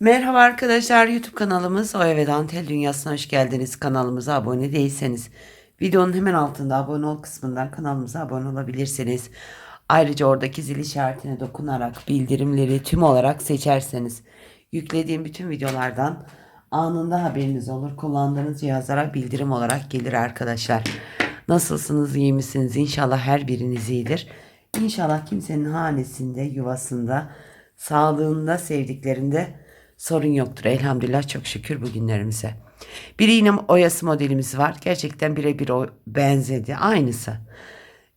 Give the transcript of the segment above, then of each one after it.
Merhaba arkadaşlar YouTube kanalımız Oya ve Dantel Dünyası'na hoş geldiniz. Kanalımıza abone değilseniz videonun hemen altında abone ol kısmından kanalımıza abone olabilirsiniz. Ayrıca oradaki zil işaretine dokunarak bildirimleri tüm olarak seçerseniz yüklediğim bütün videolardan anında haberiniz olur. Kullandığınız cihazlara bildirim olarak gelir arkadaşlar. Nasılsınız iyi misiniz? İnşallah her biriniz iyidir. İnşallah kimsenin hanesinde, yuvasında, sağlığında, sevdiklerinde sorun yoktur. Elhamdülillah çok şükür bugünlerimize. Bir iğne oyası modelimiz var. Gerçekten birebir benzedi. Aynısı.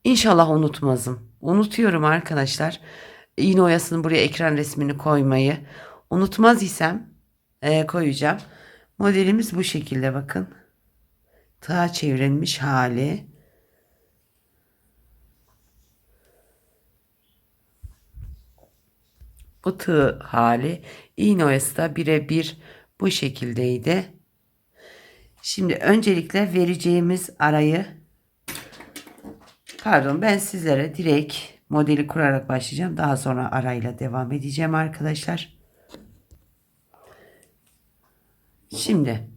İnşallah unutmazım. Unutuyorum arkadaşlar. İğne oyasının buraya ekran resmini koymayı. Unutmaz isem e, koyacağım. Modelimiz bu şekilde bakın. Tığa çevrilmiş hali. Bu tığ hali da birebir bu şekildeydi. Şimdi öncelikle vereceğimiz arayı pardon ben sizlere direkt modeli kurarak başlayacağım. Daha sonra arayla devam edeceğim arkadaşlar. Şimdi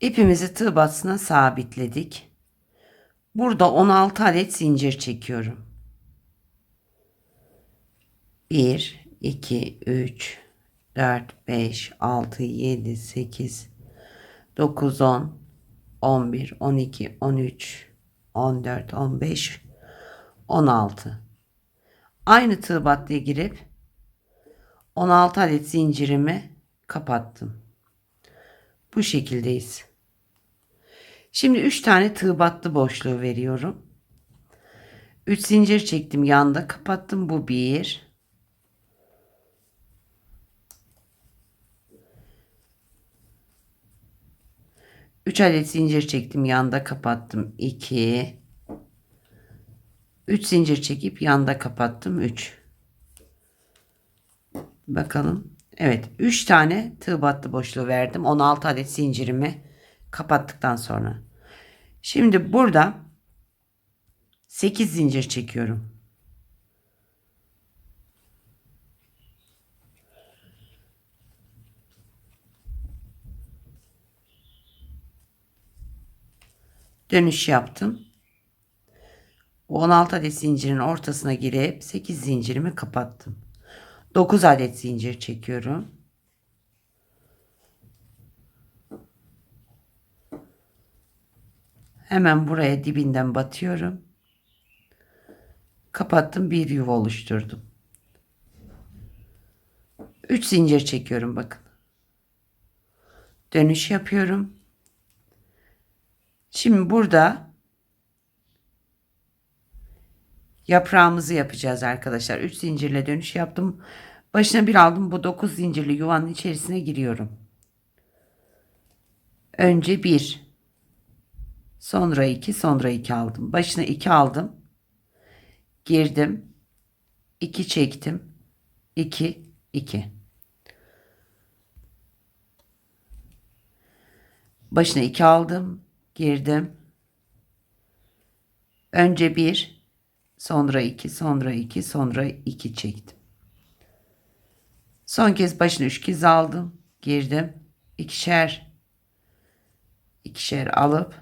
ipimizi tığ batısına sabitledik. Burada 16 adet zincir çekiyorum. 1, 2, 3, 4, 5, 6, 7, 8, 9, 10, 11, 12, 13, 14, 15, 16. Aynı tığ battıya girip 16 adet zincirimi kapattım. Bu şekildeyiz. Şimdi 3 tane tığ battı boşluğu veriyorum. 3 zincir çektim yanda kapattım. Bu 1 3 adet zincir çektim yanda kapattım. 2 3 zincir çekip yanda kapattım. 3 bakalım. Evet 3 tane tığ battı boşluğu verdim. 16 adet zincirimi kapattıktan sonra. Şimdi burada 8 zincir çekiyorum dönüş yaptım. 16 adet zincirin ortasına girip 8 zincirimi kapattım. 9 adet zincir çekiyorum. Hemen buraya dibinden batıyorum. Kapattım bir yuva oluşturdum. 3 zincir çekiyorum bakın. Dönüş yapıyorum. Şimdi burada yaprağımızı yapacağız arkadaşlar. 3 zincirle dönüş yaptım. Başına bir aldım. Bu 9 zincirli yuvanın içerisine giriyorum. Önce 1 sonra 2 sonra 2 aldım. Başına 2 aldım. Girdim. 2 çektim. 2 2 Başına 2 aldım girdim. Önce bir, sonra iki, sonra iki, sonra iki çektim. Son kez başına üç kez aldım, girdim. ikişer, ikişer alıp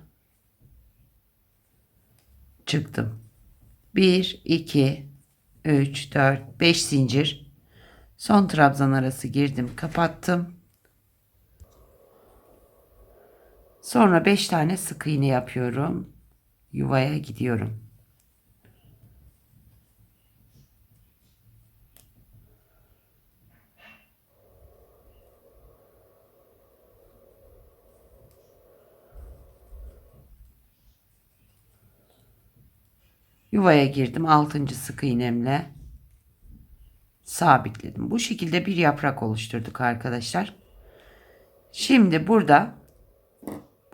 çıktım. Bir, iki, üç, dört, beş zincir. Son trabzan arası girdim, kapattım. Sonra 5 tane sık iğne yapıyorum. Yuvaya gidiyorum. Yuvaya girdim. 6. sık iğnemle sabitledim. Bu şekilde bir yaprak oluşturduk arkadaşlar. Şimdi burada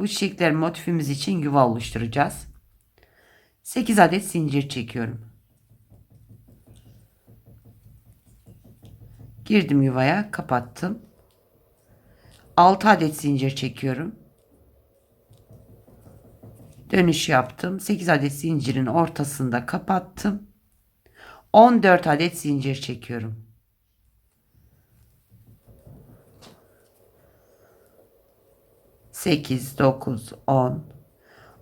bu çiçekler motifimiz için yuva oluşturacağız. 8 adet zincir çekiyorum. Girdim yuvaya, kapattım. 6 adet zincir çekiyorum. Dönüş yaptım. 8 adet zincirin ortasında kapattım. 14 adet zincir çekiyorum. 8, 9, 10,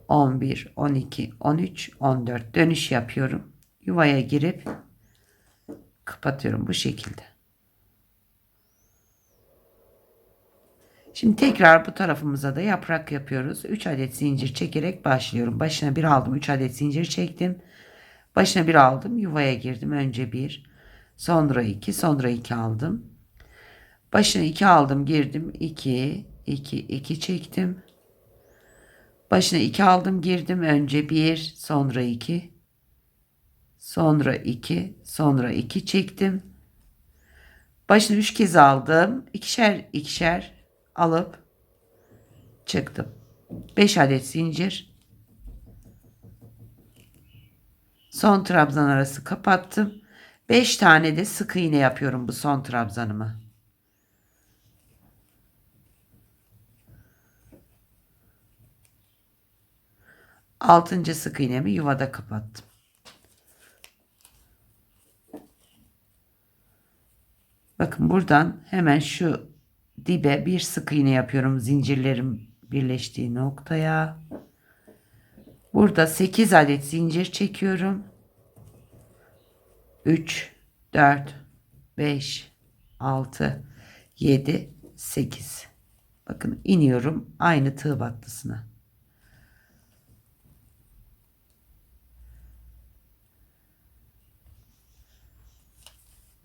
11, 12, 13, 14 dönüş yapıyorum. Yuvaya girip kapatıyorum bu şekilde. Şimdi tekrar bu tarafımıza da yaprak yapıyoruz. 3 adet zincir çekerek başlıyorum. Başına bir aldım. 3 adet zincir çektim. Başına bir aldım. Yuvaya girdim. Önce bir, sonra iki, sonra iki aldım. Başına iki aldım, girdim. 2, 2 2 çektim. Başına 2 aldım girdim önce 1 sonra 2 sonra 2 sonra 2 çektim. Başına 3 kez aldım. ikişer ikişer alıp çıktım. 5 adet zincir. Son trabzan arası kapattım. 5 tane de sık iğne yapıyorum bu son trabzanımı. 6. sık iğnemi yuvada kapattım. Bakın buradan hemen şu dibe bir sık iğne yapıyorum zincirlerim birleştiği noktaya. Burada 8 adet zincir çekiyorum. 3 4 5 6 7 8 Bakın iniyorum aynı tığ battısına.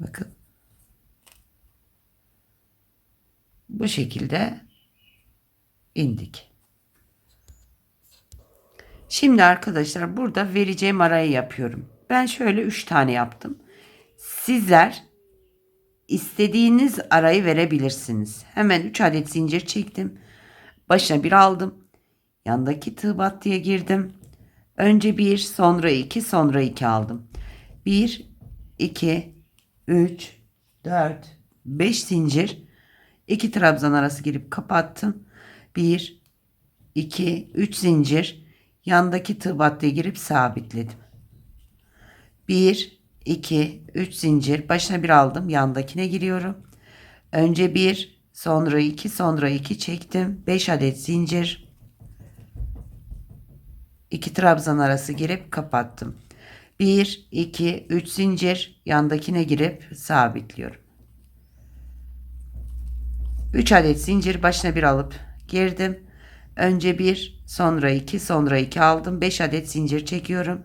Bakın Bu şekilde indik. Şimdi arkadaşlar burada vereceğim arayı yapıyorum. Ben şöyle 3 tane yaptım. Sizler istediğiniz arayı verebilirsiniz. Hemen 3 adet zincir çektim. Başına bir aldım. Yandaki tığ battıya girdim. Önce bir, sonra iki, sonra iki aldım. Bir, iki, üç, dört, beş zincir 2 trabzan arası girip kapattım. 1 2 3 zincir yandaki tığ battıya girip sabitledim. 1 2 3 zincir başına bir aldım yandakine giriyorum. Önce 1 sonra 2 sonra 2 çektim. 5 adet zincir 2 trabzan arası girip kapattım. 1 2 3 zincir yandakine girip sabitliyorum. 3 adet zincir başına bir alıp girdim. Önce bir, sonra iki, sonra iki aldım. 5 adet zincir çekiyorum.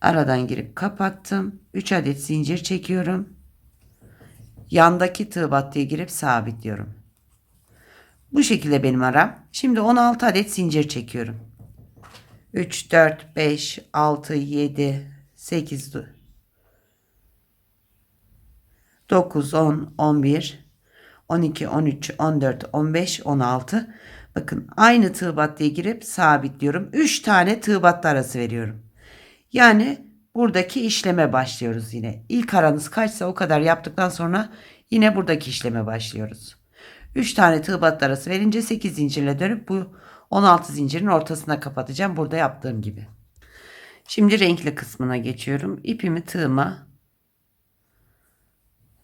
Aradan girip kapattım. 3 adet zincir çekiyorum. Yandaki tığ battıya girip sabitliyorum. Bu şekilde benim aram. Şimdi 16 adet zincir çekiyorum. 3, 4, 5, 6, 7, 8, 9, 10, 11, 12, 13, 14, 15, 16. Bakın aynı tığ battıya girip sabitliyorum. 3 tane tığ battı arası veriyorum. Yani buradaki işleme başlıyoruz yine. İlk aranız kaçsa o kadar yaptıktan sonra yine buradaki işleme başlıyoruz. 3 tane tığ battı arası verince 8 zincirle dönüp bu 16 zincirin ortasına kapatacağım. Burada yaptığım gibi. Şimdi renkli kısmına geçiyorum. İpimi tığıma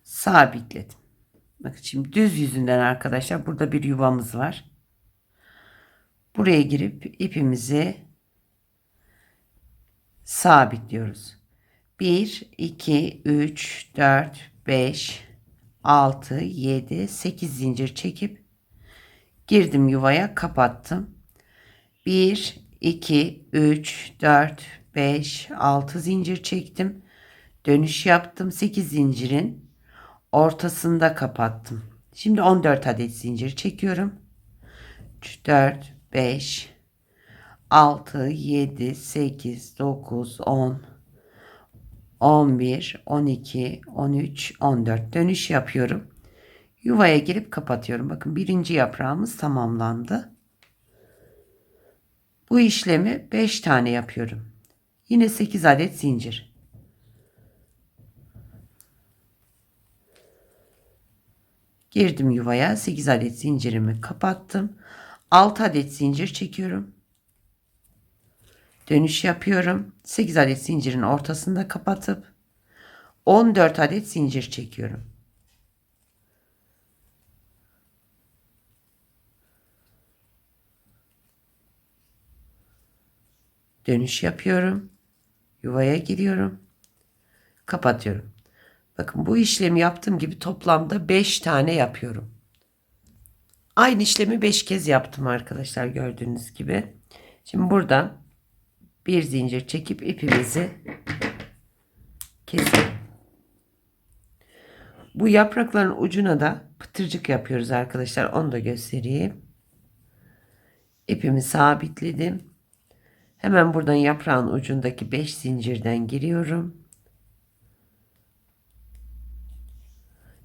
sabitledim. Bakın şimdi düz yüzünden arkadaşlar burada bir yuvamız var. Buraya girip ipimizi sabitliyoruz. 1, 2, 3, 4, 5, 6, 7, 8 zincir çekip girdim yuvaya kapattım. 1, 2, 3, 4, 5, 6 zincir çektim. Dönüş yaptım. 8 zincirin ortasında kapattım. Şimdi 14 adet zincir çekiyorum. 3, 4, 5, 6, 7, 8, 9, 10, 11, 12, 13, 14 dönüş yapıyorum. Yuvaya girip kapatıyorum. Bakın birinci yaprağımız tamamlandı. Bu işlemi 5 tane yapıyorum. Yine 8 adet zincir. Girdim yuvaya 8 adet zincirimi kapattım. 6 adet zincir çekiyorum. Dönüş yapıyorum. 8 adet zincirin ortasında kapatıp 14 adet zincir çekiyorum. Dönüş yapıyorum. Yuvaya giriyorum. Kapatıyorum. Bakın bu işlemi yaptığım gibi toplamda 5 tane yapıyorum. Aynı işlemi 5 kez yaptım arkadaşlar gördüğünüz gibi. Şimdi buradan bir zincir çekip ipimizi keselim. Bu yaprakların ucuna da pıtırcık yapıyoruz arkadaşlar. Onu da göstereyim. İpimi sabitledim. Hemen buradan yaprağın ucundaki 5 zincirden giriyorum.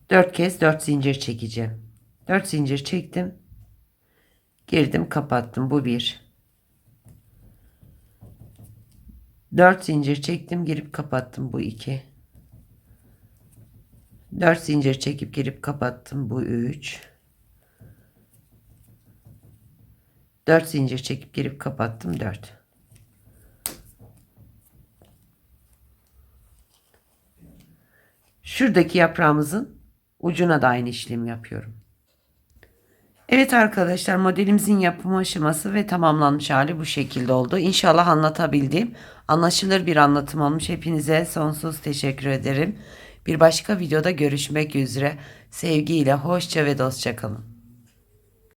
4 kez 4 zincir çekeceğim. 4 zincir çektim. Girdim kapattım. Bu bir. 4 zincir çektim girip kapattım. Bu iki. 4 zincir çekip girip kapattım. Bu 3. 4 zincir çekip girip kapattım. 4. Şuradaki yaprağımızın ucuna da aynı işlemi yapıyorum. Evet arkadaşlar modelimizin yapımı aşaması ve tamamlanmış hali bu şekilde oldu. İnşallah anlatabildiğim anlaşılır bir anlatım olmuş. Hepinize sonsuz teşekkür ederim. Bir başka videoda görüşmek üzere. Sevgiyle hoşça ve dostça kalın.